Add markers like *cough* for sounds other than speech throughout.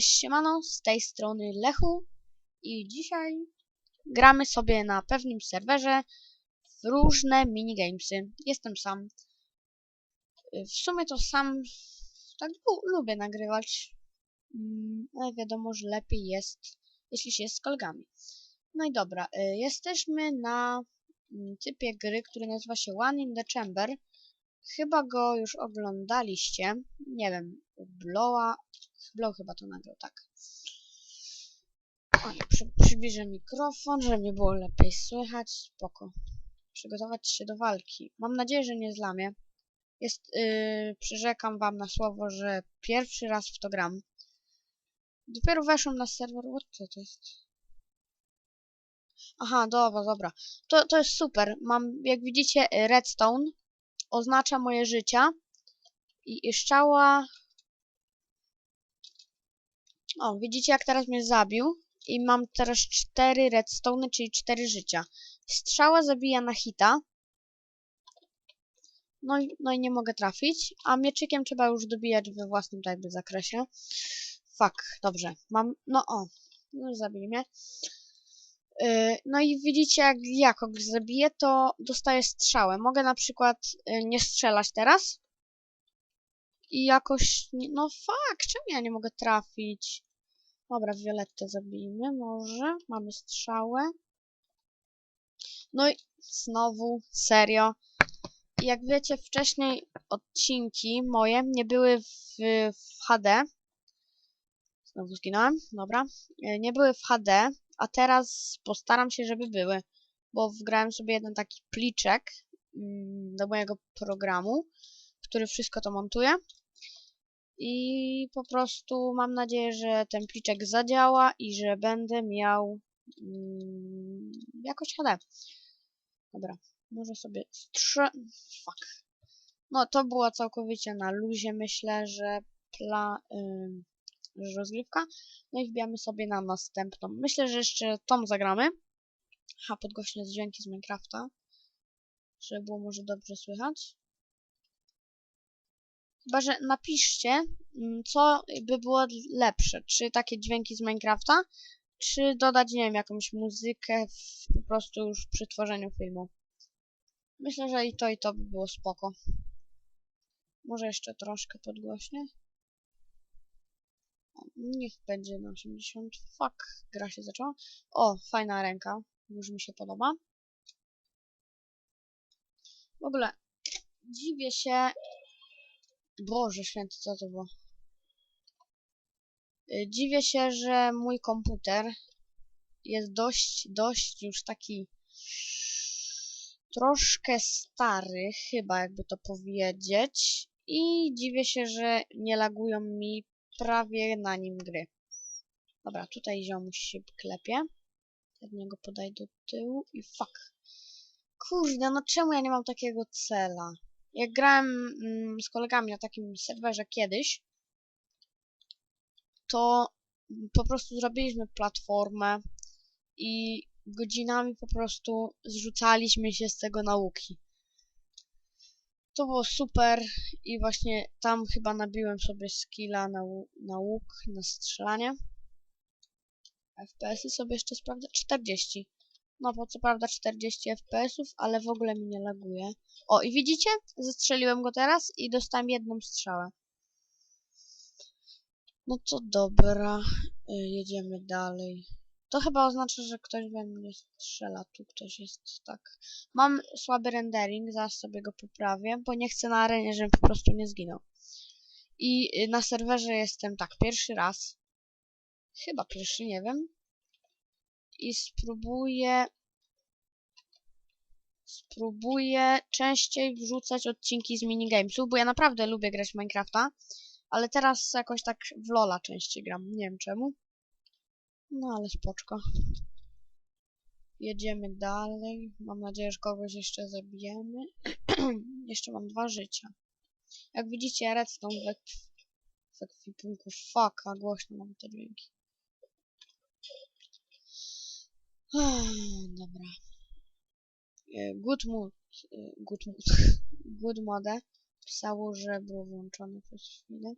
cześć, siemano, z tej strony Lechu i dzisiaj gramy sobie na pewnym serwerze w różne minigamesy. Jestem sam. W sumie to sam tak lu lubię nagrywać, mm, ale wiadomo, że lepiej jest, jeśli się jest z kolegami. No i dobra, y, jesteśmy na mm, typie gry, który nazywa się One in the Chamber. Chyba go już oglądaliście. Nie wiem, Blowa. Blow chyba to nagrał, tak. O, przy, przybliżę mikrofon, żeby mnie było lepiej słychać. Spoko. Przygotować się do walki. Mam nadzieję, że nie zlamię. Jest, yy, przyrzekam wam na słowo, że pierwszy raz w to gram. Dopiero weszłam na serwer. What co to jest? Aha, dobra, dobra. To, to jest super. Mam, jak widzicie, redstone oznacza moje życia. I, i szczała... O, widzicie jak teraz mnie zabił? I mam teraz cztery redstone, czyli cztery życia. Strzała zabija na hita. No i, no i nie mogę trafić. A mieczykiem trzeba już dobijać we własnym jakby zakresie. Fuck, dobrze. Mam, no o. No zabij mnie. Yy, no i widzicie, jak ja kogoś zabiję, to dostaję strzałę. Mogę na przykład yy, nie strzelać teraz. I jakoś... Nie, no fuck, czemu ja nie mogę trafić? Dobra, Violettę zabijmy może. Mamy strzałę. No i znowu, serio. Jak wiecie, wcześniej odcinki moje nie były w, w HD. Znowu zginąłem, dobra. Nie były w HD, a teraz postaram się, żeby były, bo wgrałem sobie jeden taki pliczek mm, do mojego programu, który wszystko to montuje. I po prostu mam nadzieję, że ten pliczek zadziała i że będę miał mm, jakoś HD. Dobra, może sobie strze... Fuck. No, to było całkowicie na luzie, myślę, że pla... Yy rozgrywka. No i wbijamy sobie na następną. Myślę, że jeszcze tą zagramy. Ha, podgłośnię dźwięki z Minecrafta. Żeby było może dobrze słychać. Chyba, że napiszcie, mm, co by było lepsze. Czy takie dźwięki z Minecrafta, czy dodać, nie wiem, jakąś muzykę w, po prostu już przy tworzeniu filmu. Myślę, że i to, i to by było spoko. Może jeszcze troszkę podgłośnie. Niech będzie na 80. Fuck, gra się zaczęła. O, fajna ręka. Już mi się podoba. W ogóle, dziwię się... Boże święty, co to było? Y, dziwię się, że mój komputer jest dość, dość już taki troszkę stary, chyba jakby to powiedzieć. I dziwię się, że nie lagują mi prawie na nim gry. Dobra, tutaj ziomuś się klepie. Od niego podaj do tyłu i fuck. Kurde, no czemu ja nie mam takiego cela? Jak grałem mm, z kolegami na takim serwerze kiedyś, to po prostu zrobiliśmy platformę i godzinami po prostu zrzucaliśmy się z tego nauki. To było super i właśnie tam chyba nabiłem sobie skilla na, na łuk, na strzelanie. FPS-y sobie jeszcze sprawdzę. 40. No bo co prawda 40 FPS-ów, ale w ogóle mi nie laguje. O i widzicie? Zastrzeliłem go teraz i dostałem jedną strzałę. No to dobra. Y, jedziemy dalej. To chyba oznacza, że ktoś we mnie strzela. Tu ktoś jest, tak. Mam słaby rendering, zaraz sobie go poprawię, bo nie chcę na arenie, żebym po prostu nie zginął. I y, na serwerze jestem, tak, pierwszy raz. Chyba pierwszy, nie wiem. I spróbuję... Spróbuję częściej wrzucać odcinki z minigamesów, bo ja naprawdę lubię grać w Minecrafta. Ale teraz jakoś tak w Lola częściej gram, nie wiem czemu. No ale spoczko. Jedziemy dalej. Mam nadzieję, że kogoś jeszcze zabijemy. *clears throat* jeszcze mam dwa życia. Jak widzicie, redstone w, w ekwipunku. Fuck, a głośno mam te dźwięki. Dobra. E, good mood. E, good mood. *laughs* Good mode pisało, że było włączone przez chwilę.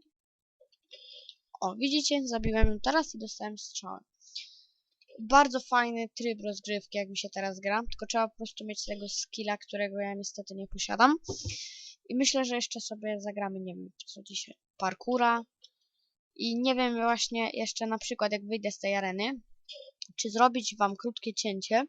O, widzicie? Zabiłem ją teraz i dostałem strzałę. Bardzo fajny tryb rozgrywki, jak mi się teraz gra, tylko trzeba po prostu mieć tego skilla, którego ja niestety nie posiadam. I myślę, że jeszcze sobie zagramy, nie wiem, co dzisiaj, parkura. I nie wiem właśnie jeszcze na przykład, jak wyjdę z tej areny, czy zrobić wam krótkie cięcie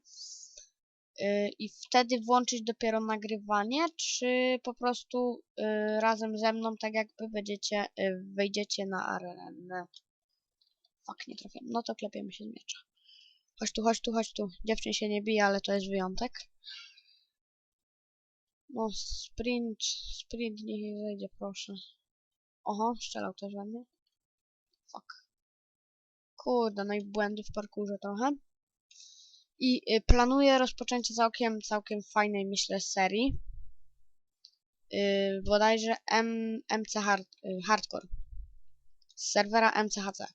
yy, i wtedy włączyć dopiero nagrywanie, czy po prostu yy, razem ze mną, tak jakby będziecie, yy, wejdziecie na arenę. Fak, nie trafiam. No to klepiemy się z miecza. Chodź tu, chodź tu, chodź tu. Dziewczyn się nie bije, ale to jest wyjątek. No, sprint, sprint niech zejdzie, proszę. Oho, strzelał też we mnie. Fuck. Kurde, no i błędy w parkurze trochę. I y, planuję rozpoczęcie całkiem, całkiem fajnej, myślę, serii. Y, bodajże M, MC hard, y, Hardcore. Z serwera MCHC.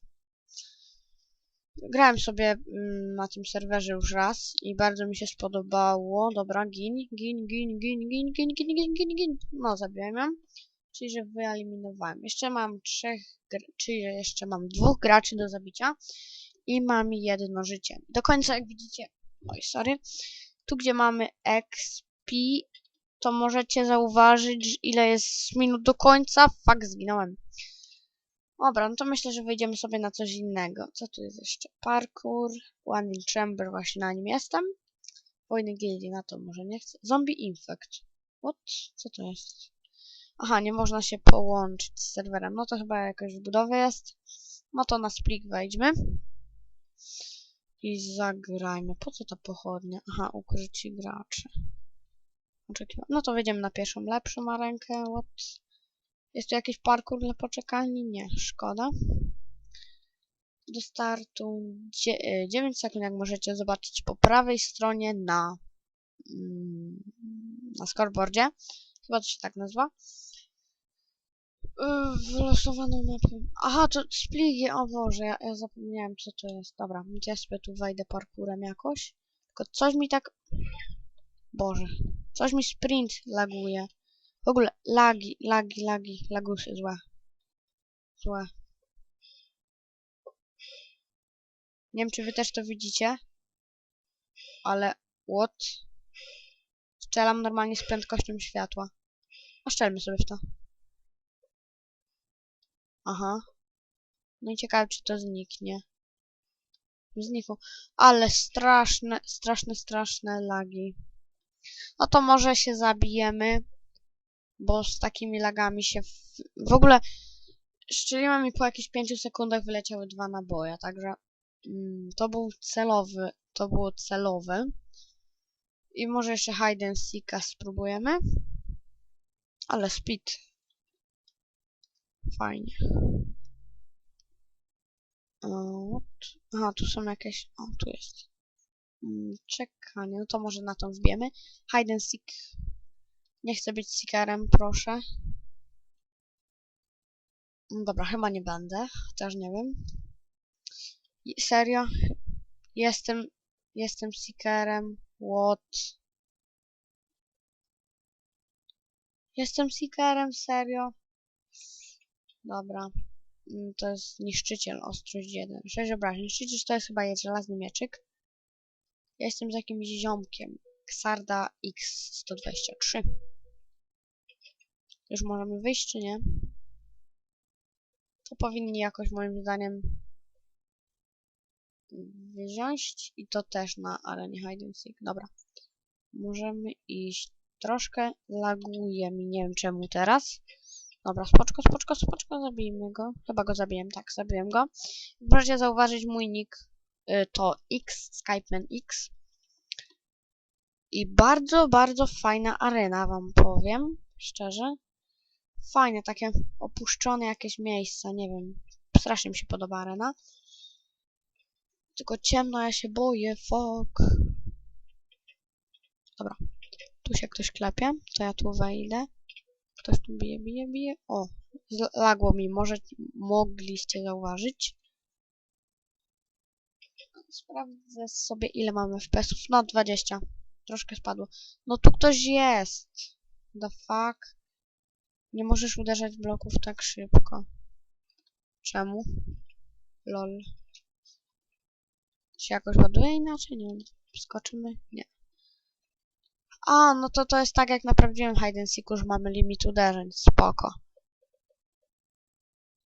Grałem sobie mm, na tym serwerze już raz i bardzo mi się spodobało. Dobra, gin, gin, gin, gin, gin, gin, gin, gin, gin, gin. No, zabiłem ją. Czyli, że wyeliminowałem. Jeszcze mam trzech, czyli jeszcze mam dwóch graczy do zabicia i mam jedno życie. Do końca, jak widzicie, oj, sorry, tu gdzie mamy XP, to możecie zauważyć, ile jest minut do końca. Fakt, zginąłem. Dobra, no to myślę, że wejdziemy sobie na coś innego. Co tu jest jeszcze? Parkour, One in Chamber, właśnie na nim jestem. Wojny gildii, na to może nie chcę. Zombie Infect. What? Co to jest? Aha, nie można się połączyć z serwerem. No to chyba jakoś w budowie jest. No to na splik wejdźmy. I zagrajmy. Po co ta pochodnia? Aha, ukryci gracze. No to wejdziemy na pierwszą lepszą arenkę. What? Jest tu jakiś parkour na poczekalni? Nie, szkoda. Do startu 9 e, sekund, jak możecie zobaczyć po prawej stronie na, mm, na scoreboardzie. Chyba to się tak nazywa. Wylosowaną mapę. Aha, to spligi, o Boże, ja, ja zapomniałem co to jest. Dobra, ja sobie tu wejdę parkurem jakoś. Tylko coś mi tak... Boże, coś mi sprint laguje. W ogóle lagi, lagi, lagi, lagusy, złe. Złe. Nie wiem, czy wy też to widzicie. Ale, what? Strzelam normalnie z prędkością światła. A sobie w to. Aha. No i ciekawe, czy to zniknie. Znikło. Ale straszne, straszne, straszne lagi. No to może się zabijemy bo z takimi lagami się w, w ogóle szczeliłem i po jakichś 5 sekundach wyleciały dwa naboje, także mm, to był celowy, to było celowe. I może jeszcze hide and seeka spróbujemy. Ale speed. Fajnie. O, Aha, tu są jakieś... O, tu jest. Mm, czekanie. No to może na tą wbijemy. Hide and seek nie chcę być sikarem, proszę. No dobra, chyba nie będę, chociaż nie wiem. Serio? Jestem, jestem seekerem. What? Jestem seekerem, serio? Dobra. Mm, to jest niszczyciel, ostrość 1. 6 obrażeń. Niszczyciel to jest chyba jest żelazny mieczyk. Ja jestem z jakimś ziomkiem. Xarda X123. Już możemy wyjść, czy nie? To powinni jakoś moim zdaniem wziąć i to też na arenie hide and seek. Dobra. Możemy iść. Troszkę laguje mi, nie wiem czemu teraz. Dobra, spoczko, spoczko, spoczko, zabijmy go. Chyba go zabiłem, tak, zabiłem go. Proszę zauważyć mój nick y, to X, Skypeman X. I bardzo, bardzo fajna arena, wam powiem, szczerze. Fajne, takie opuszczone jakieś miejsca, nie wiem. Strasznie mi się podoba arena. Tylko ciemno, ja się boję, fuck. Dobra. Tu się ktoś klepie, to ja tu wejdę. Ktoś tu bije, bije, bije. O, lagło mi, może mogliście zauważyć. Sprawdzę sobie, ile mamy FPS-ów. No, 20. Troszkę spadło. No tu ktoś jest. The fuck? Nie możesz uderzać bloków tak szybko. Czemu? Lol. Się jakoś ładuje inaczej? Nie wiem. Skoczymy? Nie. A, no to to jest tak jak na prawdziwym hide and seeku, że mamy limit uderzeń. Spoko.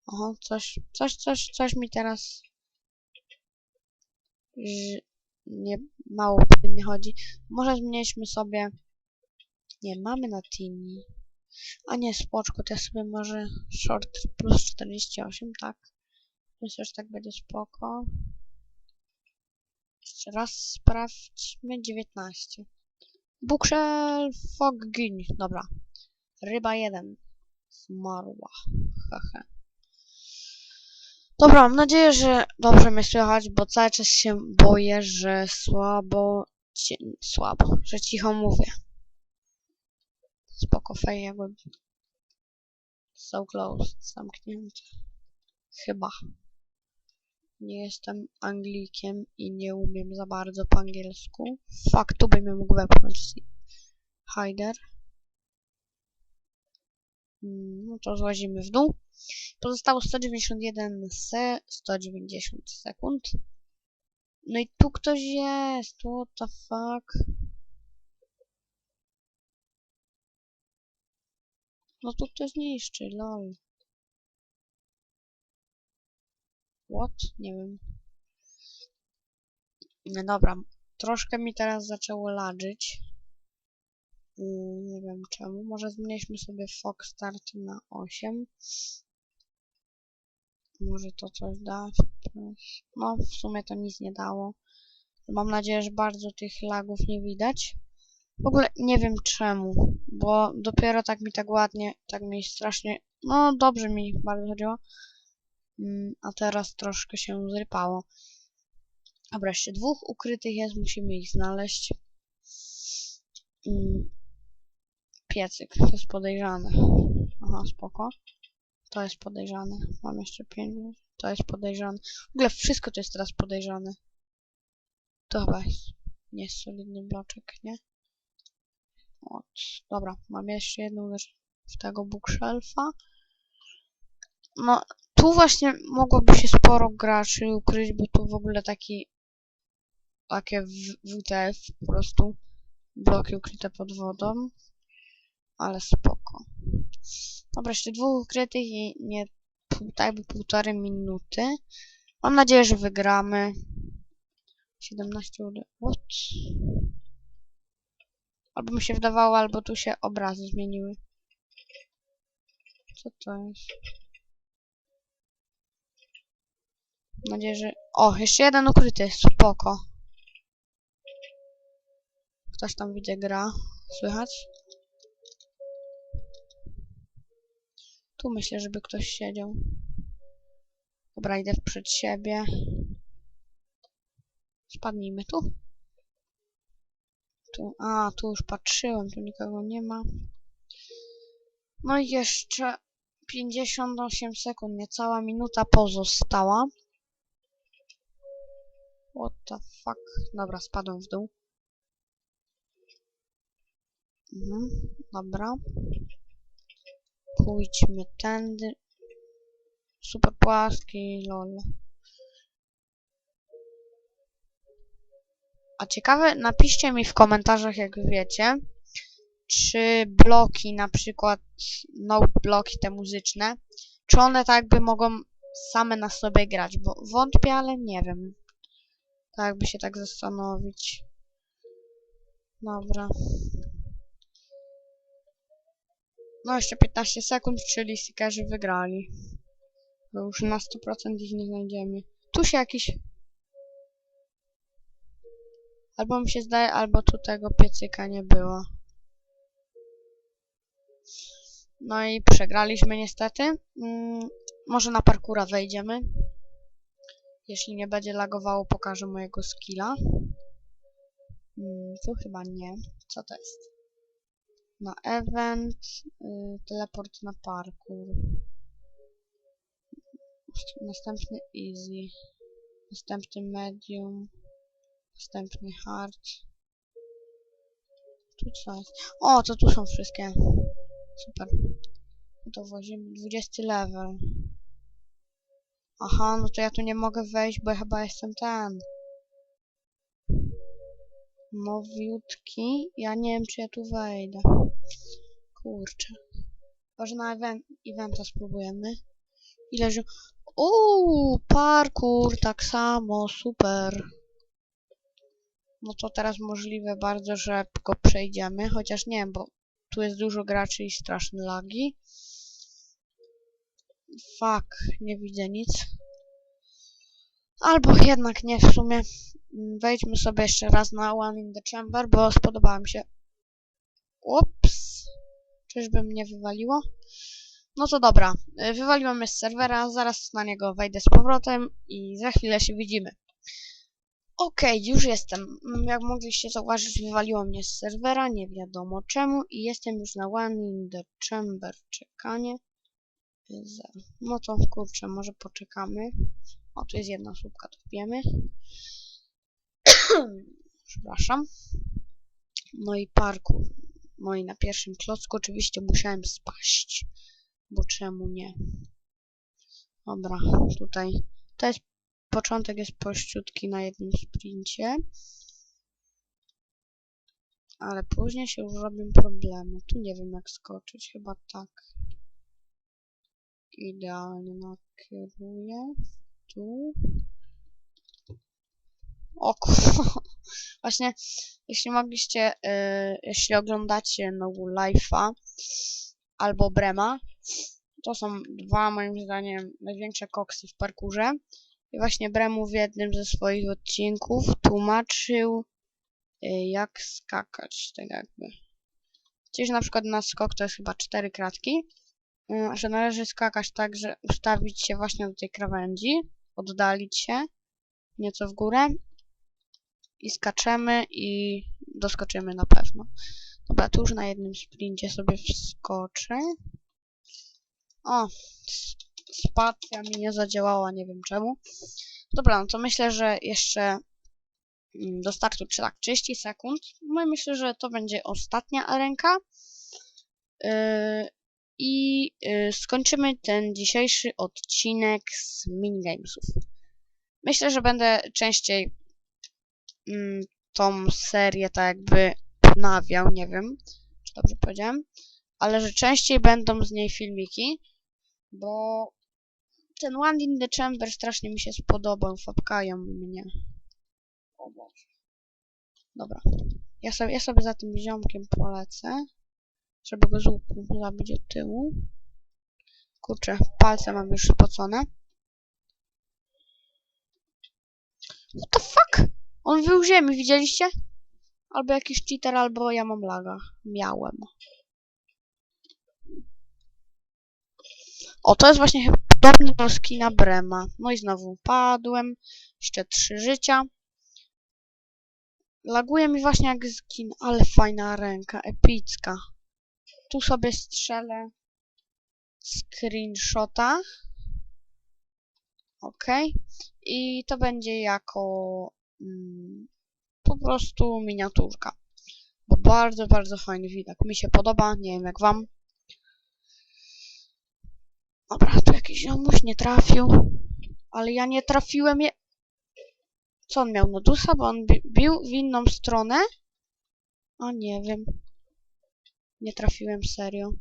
Oho, coś, coś, coś, coś mi teraz... Nie, mało nie chodzi. Może zmniejszmy sobie... Nie, mamy na tini. A nie, spoczko, to ja sobie może short plus 48, tak? Myślę, że tak będzie spoko. Jeszcze raz sprawdźmy 19. Bookshelf Foggin. Dobra. Ryba 1. Zmarła. Hehe. Dobra, mam nadzieję, że dobrze mnie słychać, bo cały czas się boję, że słabo... Ci, słabo, że cicho mówię. Spoko, fej, jakby... So close, zamknięte. Chyba. Nie jestem Anglikiem i nie umiem za bardzo po angielsku. Fuck, tu bym mógł wepchnąć hider. Mm, No to złazimy w dół. Pozostało 191 se 190 sekund. No i tu ktoś jest. What the fuck? No tu ktoś niszczy, lol. What? Nie wiem. No dobra, troszkę mi teraz zaczęło ladżyć. Mm, Nie wiem czemu. Może zmniejszmy sobie Fox Start na 8. Może to coś da. No, w sumie to nic nie dało. Mam nadzieję, że bardzo tych lagów nie widać. W ogóle nie wiem czemu, bo dopiero tak mi tak ładnie, tak mi strasznie, no dobrze mi bardzo chodziło. Mm, A teraz troszkę się zrypało. Dobra, jeszcze dwóch ukrytych jest, musimy ich znaleźć. Mm, Piecyk, to jest podejrzane. Aha, spoko. To jest podejrzane. Mam jeszcze pięć. To jest podejrzane. W ogóle wszystko to jest teraz podejrzane. To chyba jest nie jest solidny bloczek, nie? Od, dobra, mam jeszcze jedną też w tego bookshelfa. No, tu właśnie mogłoby się sporo graczy ukryć, bo tu w ogóle taki takie WTF po prostu bloki ukryte pod wodą. Ale spoko. Dobra, jeszcze dwóch ukrytych i nie pół, tak jakby półtorej minuty. Mam nadzieję, że wygramy. 17 uda. What? Albo mi się wydawało, albo tu się obrazy zmieniły. Co to jest? Mam nadzieję, że... O, jeszcze jeden ukryty, spoko. Ktoś tam widzę gra. Słychać? Tu myślę, żeby ktoś siedział. Dobra, idę przed siebie. Spadnijmy tu. Tu, a, tu już patrzyłem, tu nikogo nie ma. No i jeszcze 58 sekund, niecała minuta pozostała. What the fuck? Dobra, spadłem w dół. Mhm, dobra. Pójdźmy tędy. Super płaski, lol. A ciekawe, napiszcie mi w komentarzach, jak wiecie, czy bloki, na przykład note bloki te muzyczne, czy one tak jakby mogą same na sobie grać, bo wątpię, ale nie wiem. Tak jakby się tak zastanowić. Dobra. No jeszcze 15 sekund, czyli stickerzy wygrali. Bo już na 100% ich nie znajdziemy. Tu się jakiś... Albo mi się zdaje, albo tu tego piecyka nie było. No i przegraliśmy niestety. Mm, może na parkura wejdziemy. Jeśli nie będzie lagowało, pokażę mojego skilla. Mm, tu chyba nie. Co to jest? Na event, y, teleport na parkour. Następny easy. Następny medium. Następny hard. Tu co jest? O, to tu są wszystkie. Super. No to włazimy. 20 level. Aha, no to ja tu nie mogę wejść, bo ja chyba jestem ten. Nowiutki. Ja nie wiem, czy ja tu wejdę. Kurczę. Może na event, eventa spróbujemy. Ile że... Uuu, parkour, tak samo, super. No to teraz możliwe bardzo, że go przejdziemy, chociaż nie bo tu jest dużo graczy i straszne lagi. Fuck, nie widzę nic. Albo jednak nie w sumie. Mm, Wejdźmy sobie jeszcze raz na One in the Chamber, bo spodobała mi się. Ups. Czyżby mnie wywaliło? No to dobra, y, wywaliło mnie z serwera, zaraz na niego wejdę z powrotem i za chwilę się widzimy. Okej, już jestem. Mm, Jak mogliście zauważyć, wywaliło mnie z serwera, nie wiadomo czemu i jestem już na One in the Chamber. Czekanie. Zero. No to kurczę, może poczekamy. O, tu jest jedna słupka, to wbijemy. *clears throat* Przepraszam. No i parkour. No i na pierwszym klocku oczywiście musiałem spaść. Bo czemu nie? Dobra, tutaj. To jest początek jest prościutki na jednym sprincie. Ale później się już robią problemy. Tu nie wiem jak skoczyć, chyba tak. Idealnie nakieruję. Tu. O. *laughs* Właśnie, jeśli mogliście, yy, jeśli oglądacie No Life'a albo Brema, to są dwa, moim zdaniem, największe koksy w parkurze. I właśnie Bremu w jednym ze swoich odcinków tłumaczył, yy, jak skakać, tak jakby. Gdzieś na przykład na skok to jest chyba cztery kratki, że należy skakać tak, że ustawić się właśnie do tej krawędzi, oddalić się nieco w górę i skaczemy i doskoczymy na pewno. Dobra, tu już na jednym sprincie sobie wskoczę. O, spacja mi nie zadziałała, nie wiem czemu. Dobra, no to myślę, że jeszcze mm, do startu czy tak 30 sekund. No i myślę, że to będzie ostatnia arenka. Yy, I yy, skończymy ten dzisiejszy odcinek z minigamesów. Myślę, że będę częściej mm, tą serię tak jakby ponawiał, nie wiem, czy dobrze powiedziałem, ale że częściej będą z niej filmiki, bo ten One in the Chamber strasznie mi się spodobał, fapkają mnie. O Boże. Dobra. Ja sobie, ja sobie za tym ziomkiem polecę, żeby go z łuku zabić od tyłu. Kurczę, palce mam już spocone. What the fuck? On wył ziemi, widzieliście? Albo jakiś cheater, albo ja mam laga. Miałem. O, to jest właśnie podobny do skina Brema. No i znowu padłem. Jeszcze trzy życia. Laguje mi właśnie jak skin, ale fajna ręka, epicka. Tu sobie strzelę screenshota. Ok. I to będzie jako mm, po prostu miniaturka. Bo bardzo, bardzo fajny widok. Mi się podoba, nie wiem jak wam. Dobra, tu jakiś ziomuś nie trafił. Ale ja nie trafiłem je... Co on miał? Nodusa? Bo on bi bił w inną stronę? O, nie wiem. Nie trafiłem serio.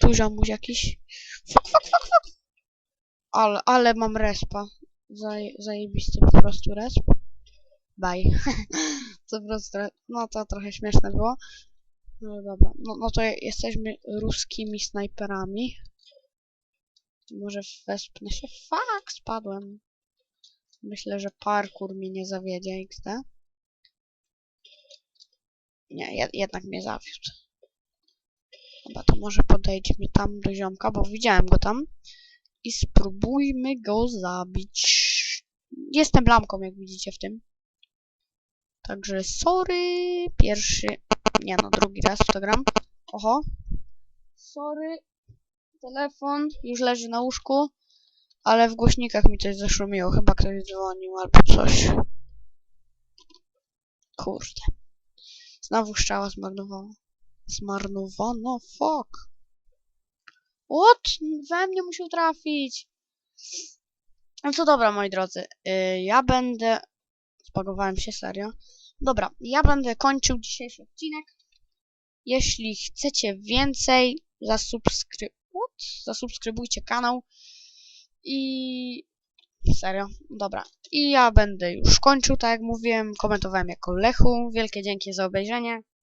Tu ziomuś jakiś. Fuck, fuck, fuck, fuck. Ale, ale mam respa. Zaj, zajebisty po prostu resp. Bye. *laughs* to prostu, no to trochę śmieszne było. No dobra, no, no to jesteśmy ruskimi snajperami. Może wespnę się. Fuck, spadłem. Myślę, że parkour mnie nie zawiedzie XD. Nie, jed jednak mnie zawiódł. Dobra, to może podejdźmy tam do ziomka, bo widziałem go tam. I spróbujmy go zabić. Jestem lamką, jak widzicie w tym. Także sorry. Pierwszy. Nie no, drugi raz to gram. Oho. Sorry. Telefon już leży na łóżku. Ale w głośnikach mi coś zaszumiło. Chyba ktoś dzwonił albo coś. Kurde. Znowu strzała zmarnowała. Zmarnowano? Fuck. What? We mnie musiał trafić. No to dobra, moi drodzy. y, ja będę... Spagowałem się, serio. Dobra, ja będę kończył dzisiejszy odcinek. Jeśli chcecie więcej, zasubskry... What? zasubskrybujcie kanał. I... Serio, dobra. I ja będę już kończył, tak jak mówiłem. Komentowałem jako Lechu. Wielkie dzięki za obejrzenie.